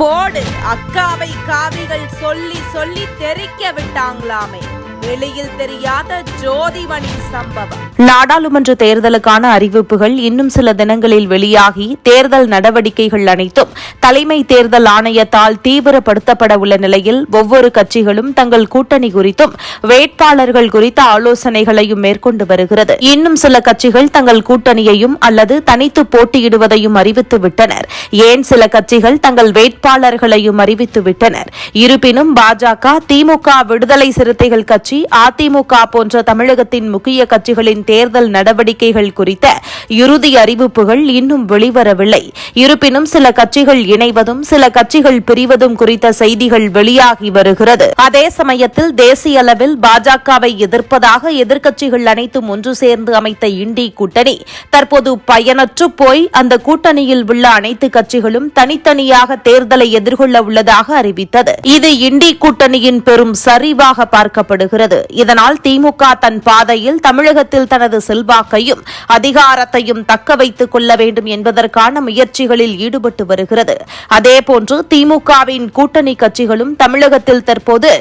போடு. அக்காவை காவிகள் சொல்லி சொல்லி தெரிக்க விட்டாங்களாமே. வெளியில் தெரியாத ஜோதிமணி சம்பவம். நாடாளுமன்ற தேர்தலுக்கான அறிவிப்புகள் இன்னும் சில தினங்களில் வெளியாகி தேர்தல் நடவடிக்கைகள் அனைத்தும் தலைமை தேர்தல் ஆணையத்தால் தீவிரப்படுத்தப்பட உள்ள நிலையில் ஒவ்வொரு கட்சிகளும் தங்கள் கூட்டணி குறித்தும் வேட்பாளர்கள் குறித்த ஆலோசனைகளையும் மேற்கொண்டு வருகிறது. இன்னும் சில கட்சிகள் தங்கள் கூட்டணியையும் அல்லது தனித்து போட்டியிடுவதையும் அறிவித்துவிட்டனர் ஏன் சில கட்சிகள் தங்கள் வேட்பாளர்களையும் அறிவித்துவிட்டனர் இருப்பினும் பாஜக திமுக விடுதலை சிறுத்தைகள் கட்சி கட்சி அதிமுக போன்ற தமிழகத்தின் முக்கிய கட்சிகளின் தேர்தல் நடவடிக்கைகள் குறித்த இறுதி அறிவிப்புகள் இன்னும் வெளிவரவில்லை. இருப்பினும் சில கட்சிகள் இணைவதும் சில கட்சிகள் பிரிவதும் குறித்த செய்திகள் வெளியாகி வருகிறது. அதே சமயத்தில் தேசிய அளவில் பாஜகவை எதிர்ப்பதாக எதிர்க்கட்சிகள் அனைத்தும் ஒன்று சேர்ந்து அமைத்த இண்டி கூட்டணி தற்போது பயனற்று போய் அந்த கூட்டணியில் உள்ள அனைத்து கட்சிகளும் தனித்தனியாக தேர்தலை எதிர்கொள்ள உள்ளதாக அறிவித்தது. இது இண்டி கூட்டணியின் பெரும் சரிவாக பார்க்கப்படுகிறது. வருகிறது இதனால் திமுக தன் பாதையில் தமிழகத்தில் தனது செல்வாக்கையும் அதிகாரத்தையும் தக்க வைத்துக் கொள்ள வேண்டும் என்பதற்கான முயற்சிகளில் ஈடுபட்டு வருகிறது. அதேபோன்று திமுகவின் கூட்டணி கட்சிகளும் தமிழகத்தில் தற்போது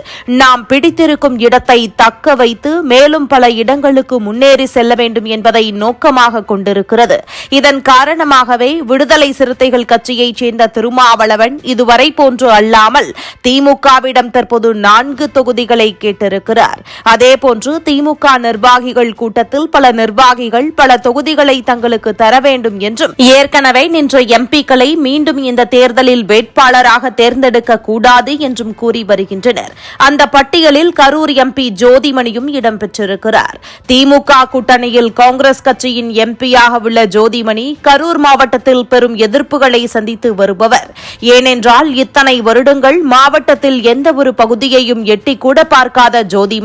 நாம் பிடித்திருக்கும் இடத்தை தக்க வைத்து மேலும் பல இடங்களுக்கு முன்னேறி செல்ல வேண்டும் என்பதை நோக்கமாக கொண்டிருக்கிறது. இதன் காரணமாகவே விடுதலை சிறுத்தைகள் கட்சியைச் சேர்ந்த திருமாவளவன் இதுவரை போன்று அல்லாமல் திமுகவிடம் தற்போது நான்கு தொகுதிகளை கேட்டிருக்கிறார். அதேபோன்று திமுக நிர்வாகிகள் கூட்டத்தில் பல நிர்வாகிகள் பல தொகுதிகளை தங்களுக்கு தர வேண்டும் என்றும் ஏற்கனவே நின்ற எம்பிக்களை மீண்டும் இந்த தேர்தலில் வேட்பாளராக தேர்ந்தெடுக்க கூடாது என்றும் கூறி வருகின்றனர். அந்த பட்டியலில் கரூர் எம்பி ஜோதிமணியும் இடம்பெற்றிருக்கிறார். திமுக கூட்டணியில் காங்கிரஸ் கட்சியின் எம்பியாக உள்ள ஜோதிமணி கரூர் மாவட்டத்தில் பெரும் எதிர்ப்புகளை சந்தித்து வருபவர். ஏனென்றால் இத்தனை வருடங்கள் மாவட்டத்தில் எந்த ஒரு பகுதியையும் எட்டி கூட பார்க்காத ஜோதிமணி.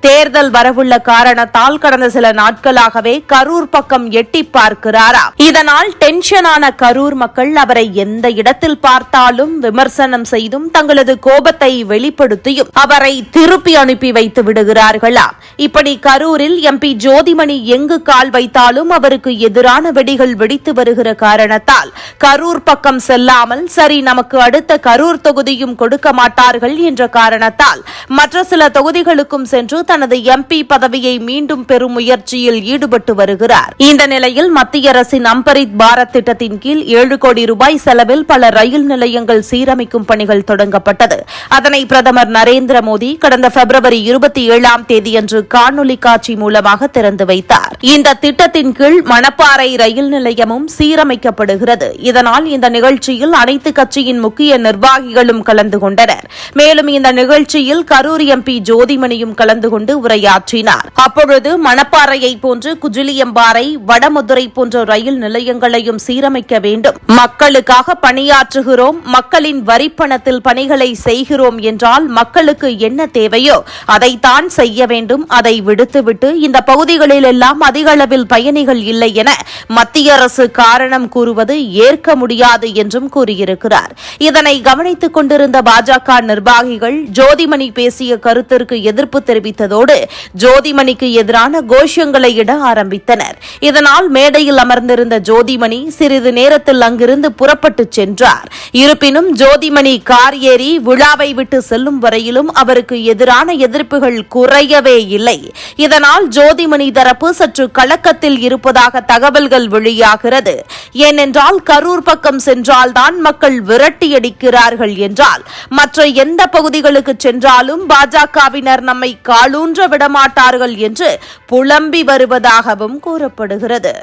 தேர்தல் வரவுள்ள காரணத்தால் கடந்த சில நாட்களாகவே கரூர் பக்கம் எட்டி பார்க்கிறாரா? இதனால் டென்ஷனான கரூர் மக்கள் அவரை எந்த இடத்தில் பார்த்தாலும் விமர்சனம் செய்தும் தங்களது கோபத்தை வெளிப்படுத்தியும் அவரை திருப்பி அனுப்பி வைத்து விடுகிறார்களா? இப்படி கரூரில் எம்பி ஜோதிமணி எங்கு கால் வைத்தாலும் அவருக்கு எதிரான வெடிகள் வெடித்து வருகிற காரணத்தால் கரூர் பக்கம் செல்லாமல் சரி நமக்கு அடுத்த கரூர் தொகுதியும் கொடுக்க மாட்டார்கள் என்ற காரணத்தால் மற்ற சில தொகுதிகளுக்கு தொகுதிகளுக்கும் சென்று தனது எம்பி பதவியை மீண்டும் பெறும் முயற்சியில் ஈடுபட்டு வருகிறார். இந்த நிலையில் மத்திய அரசின் அம்பரித் பாரத் திட்டத்தின் கீழ் ஏழு கோடி ரூபாய் செலவில் பல ரயில் நிலையங்கள் சீரமைக்கும் பணிகள் தொடங்கப்பட்டது. அதனை பிரதமர் நரேந்திர மோடி கடந்த பிப்ரவரி இருபத்தி ஏழாம் தேதியன்று காணொலி காட்சி மூலமாக திறந்து வைத்தார். இந்த திட்டத்தின் கீழ் மணப்பாறை ரயில் நிலையமும் சீரமைக்கப்படுகிறது. இதனால் இந்த நிகழ்ச்சியில் அனைத்து கட்சியின் முக்கிய நிர்வாகிகளும் கலந்து கொண்டனர். மேலும் இந்த நிகழ்ச்சியில் கரூர் எம்பி ஜோதிமணியும் கலந்து கொண்டு உரையாற்றினார். அப்பொழுது மணப்பாறையை போன்று குஜிலியம்பாறை வடமதுரை போன்ற ரயில் நிலையங்களையும் சீரமைக்க வேண்டும். மக்களுக்காக பணியாற்றுகிறோம். மக்களின் வரிப்பணத்தில் பணிகளை செய்ய செய்கிறோம் என்றால் மக்களுக்கு என்ன தேவையோ அதைத்தான் செய்ய வேண்டும் அதை விடுத்துவிட்டு இந்த பகுதிகளில் எல்லாம் அதிக அளவில் பயணிகள் இல்லை என மத்திய அரசு காரணம் கூறுவது ஏற்க முடியாது என்றும் கூறியிருக்கிறார். இதனை கவனித்துக் கொண்டிருந்த பாஜக நிர்வாகிகள் ஜோதிமணி பேசிய கருத்திற்கு எதிர்ப்பு தெரிவித்ததோடு ஜோதிமணிக்கு எதிரான கோஷங்களை இட ஆரம்பித்தனர். இதனால் மேடையில் அமர்ந்திருந்த ஜோதிமணி சிறிது நேரத்தில் அங்கிருந்து புறப்பட்டுச் சென்றார். இருப்பினும் ஜோதிமணி கார் ஏறி விழா விழாவை விட்டு செல்லும் வரையிலும் அவருக்கு எதிரான எதிர்ப்புகள் குறையவே இல்லை. இதனால் ஜோதிமணி தரப்பு சற்று கலக்கத்தில் இருப்பதாக தகவல்கள் வெளியாகிறது. ஏனென்றால் கரூர் பக்கம் சென்றால்தான் மக்கள் விரட்டியடிக்கிறார்கள் என்றால் மற்ற எந்த பகுதிகளுக்கு சென்றாலும் பாஜகவினர் நம்மை காலூன்ற விடமாட்டார்கள் என்று புலம்பி வருவதாகவும் கூறப்படுகிறது.